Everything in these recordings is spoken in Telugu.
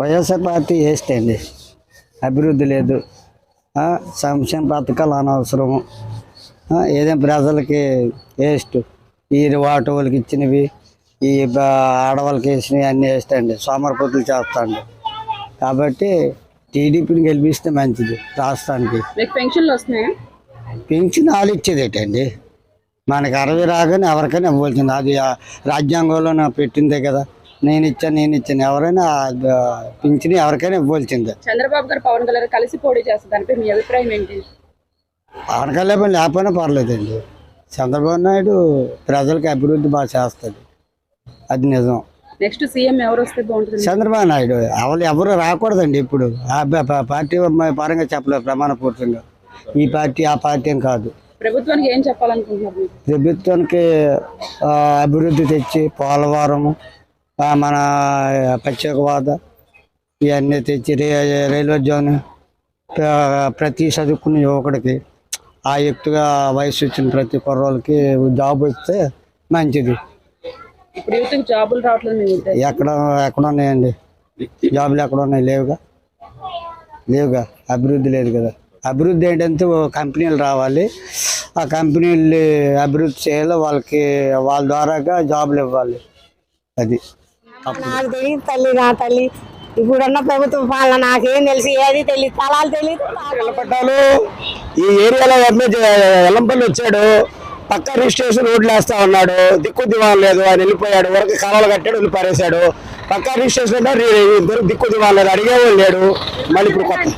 వైఎస్ఆర్ పార్టీ వేస్ట్ అండి అభివృద్ధి లేదు. సంక్షేమ పథకాలు అనవసరము. ఏదైనా ప్రజలకి వేస్ట్. ఈ వాళ్ళకి ఇచ్చినవి ఈ ఆడవాళ్ళకి వేసినవి అన్నీ వేస్ట్ అండి సోమరపోతులు చేస్తాండి కాబట్టి టీడీపీని గెలిపిస్తే మంచిది రాష్ట్రానికి. పెన్షన్లు వస్తున్నాయా? పెన్షన్ వాళ్ళు ఇచ్చేది ఏంటండి మనకి అరవై రాగానే ఎవరికైనా ఇవ్వాల్సింది. అది రాజ్యాంగంలో పెట్టిందే కదా. నేను ఇచ్చాను నేను ఇచ్చాను ఎవరైనా పింఛన్ ఎవరికైనా ఇవ్వాల్సిందే. చంద్రబాబు గారు పవన్ కళ్యాణ్ కలిసి పోటీ చేస్తారు. దానిపై మీ అభిప్రాయం ఏంటి? పవన్ కళ్యాణ్ లేకపోయినా పర్లేదండి. చంద్రబాబు నాయుడు ప్రజలకు అభివృద్ధి బాగా చేస్తాడు. అది నిజం. నెక్స్ట్ సీఎం ఎవరు వస్తే బాగుంటుంది? చంద్రబాబు నాయుడు ఎవరు ఎవరు రాకూడదండి ఇప్పుడు. పార్టీ పరంగా చెప్పలేదు ప్రమాణపూర్వకంగా ఈ పార్టీ ఆ పార్టీ అని కాదు. ప్రభుత్వానికి ఏం చెప్పాలనుకుంటున్నారు ప్రభుత్వానికి అభివృద్ధి తెచ్చి పోలవరము ఆ, మన ప్రత్యేకవాద ఇవన్నీ తెచ్చి రే రైల్వే జోన్ ప్ర- ప్రతి చదువుకున్న యువకుడికి ఆ ఎత్తుగా వయసు వచ్చిన ప్రతి కుర్రోళ్ళకి జాబ్ ఇస్తే మంచిది. జాబులు రావట్లేదు ఎక్కడ ఎక్కడ ఉన్నాయండి. జాబులు ఎక్కడ ఉన్నాయి లేవుగా? లేవుగా? అభివృద్ధి లేదు కదా. అభివృద్ధి ఏంటంటే కంపెనీలు రావాలి. ఆ కంపెనీలు అభివృద్ధి చేయాలి. వాళ్ళకి వాళ్ళ ద్వారాగా జాబులు ఇవ్వాలి. అది. నాకు తెలియదు తల్లి నా తల్లి. ఇప్పుడున్న ప్రభుత్వ పాలన నాకేం తెలిసి ఏది తెలియదు తలాలు తెలియదు ఈ ఏరియాలో ఎల్లంపల్లి వచ్చాడు పక్క రిజిస్ట్రేషన్ రోడ్లు వేస్తా ఉన్నాడు దిక్కు దివాన్ లేదు ఆయన వెళ్ళిపోయాడు వరకు కాలువలు కట్టాడు వెళ్ళి పారేశాడు. పక్క రిజిస్ట్రేషన్ ఇద్దరు దిక్కు దివాన్ లేదు అడిగేవాళ్ళు లేడు. మళ్ళీ ఇప్పుడు కొత్త.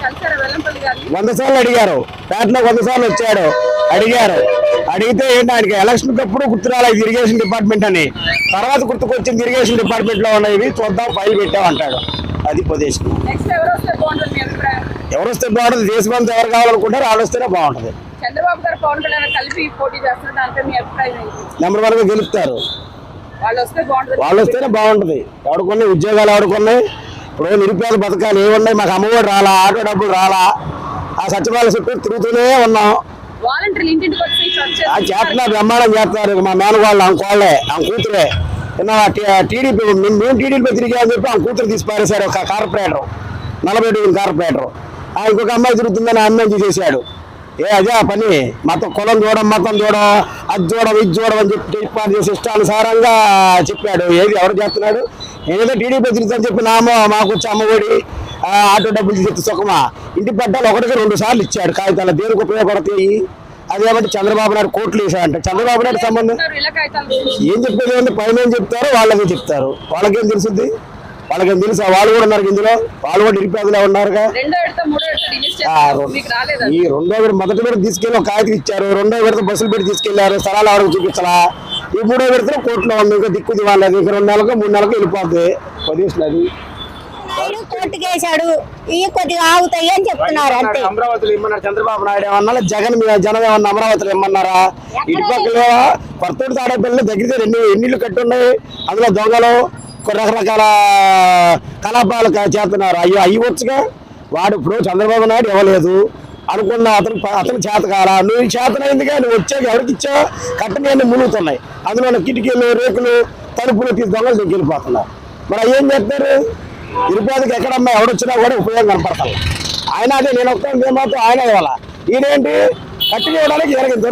వంద సార్లు అడిగారు. పేటలో వంద సార్లు వచ్చాడు. అడిగారు. అడిగితే ఏంటి ఆయనకి ఎలక్షన్ అప్పుడు గుర్తు రాలేదు ఇరిగేషన్ డిపార్ట్మెంట్ అని. తర్వాత గుర్తుకొచ్చింది ఇరిగేషన్ డిపార్ట్మెంట్లో ఉన్నవి చూద్దాం ఫైల్ పెట్టామంటాడు అది పొజిషన్ ఎవరు వస్తే బాగుంటుంది దేశమంతా ఎవరు కావాలనుకుంటారో వాళ్ళు వస్తేనే బాగుంటుంది. చంద్రబాబు గారు పవన్ కళ్యాణ్ కలిపి పోటీ చేస్తున్నారు దానిపై మీ అభిప్రాయం ఏంటి? నెంబర్ వన్గా గెలుపుతారు. వాళ్ళు వస్తేనే బాగుంటుంది. ఎవడుకున్నాయి ఉద్యోగాలు ఎవడుకున్నాయి ఇప్పుడు నిరుపేద పథకాలు ఏమున్నాయి? మాకు అమ్మఒడి రాలా ఆటో డబ్బులు రాలా. ఆ సచివాలయ చుట్టూ తిరుగుతూనే ఉన్నాం. చేస్తున్నారు. బ్రహ్మాండం చేస్తున్నారు. మా మేనవాళ్ళు ఆమె కోళ్ళే ఆమె కూతురే. టీడీపీ మేము టీడీపీ తిరిగామని చెప్పి ఆమె కూతురు తీసి పారేశాడు ఒక కార్పొరేటర్. నలభై డిగ్రీ కార్పొరేటర్. ఆ ఇంకొక అమ్మాయి తిరుగుతుందని అమ్మాయి తీసేశాడు. ఏ అదే ఆ పని? మొత్తం కులం చూడడం మతం చూడడం అది చూడడం ఇది చూడడం అని చెప్పి ఏర్పాటు చేసి ఇష్టానుసారంగా చెప్పాడు. ఏది ఎవరు చేస్తున్నాడు? నేనేదో టీడీపీ తిరుగుతాను చెప్పి నామో మాకు వచ్చి అమ్మఒడి ఆటో డబ్బులు చెప్తే సుఖమా? ఇంటి పట్టాలు ఒకటికి రెండు సార్లు ఇచ్చాడు కాగితాలు. దేనికి ఉపయోగపడతాయి? అదేమంటే చంద్రబాబు నాయుడు కోట్లు వేసాడంట చంద్రబాబు నాయుడు సంబంధం? ఏం చెప్పేది? ఏంటి పైన ఏం చెప్తారో? వాళ్ళకే చెప్తారు. వాళ్ళకేం తెలుసుద్ది వాళ్ళకేం తెలుసా? వాళ్ళు కూడా ఉన్నారు ఇందులో. వాళ్ళు కూడా నిరుపేదలే ఉన్నారుగా. ఈ రెండో విడత మొదటి విడత తీసుకెళ్ళి ఒక కాగితం ఇచ్చారు. రెండో విడత బస్సులు పెట్టి తీసుకెళ్ళారు స్థలాలు ఆవిడకి చూపించలా? ఈ మూడో విడతలో కోర్టులో ఉంది ఇంకా దిక్కు దివాలేదు ఇంకా రెండు నెలలకు మూడు నెలలకు వెళ్ళిపోద్ది. పొజిషన్ వేశాడు ఇవి కొద్దిగా ఆగుతాయి అని చెప్తున్నారు అంతే. అమరావతిలో ఇమ్మన్నారు చంద్రబాబు నాయుడు ఏమన్నా జగన్ జనం ఏమన్నా అమరావతిలో ఇమ్మన్నారా ఇటు పక్కల కొత్తూరు తాడేపల్లి దగ్గర రెండు ఎన్నిళ్ళు కట్టి ఉన్నాయి అందులో దొంగలు రకరకాల కలాపాలు చేస్తున్నారు. అయ్యో అయ్యవచ్చుగా వాడు ఇప్పుడు చంద్రబాబు నాయుడు ఇవ్వలేదు. అనుకున్న అతను అతను చేత కాల? నువ్వు చేతనైందిగా నువ్వు వచ్చాక ఎవరికి ఇచ్చావు? కట్టని మునుగుతున్నాయి. అందులో కిటికీలు రేకులు తలుపులు తీసి దొంగలు దిగి వెళ్ళిపోతున్నారు మరి ఏం చేస్తారు తిరుపతికి ఎక్కడమ్మా ఎవడొచ్చినా కూడా ఉపయోగం కనపడతాను ఆయన అదే నేను ఒక్క మాత్రం ఆయన ఇవ్వాలా? ఈయనేంటి? కట్టి ఇవ్వడానికి ఎరగంత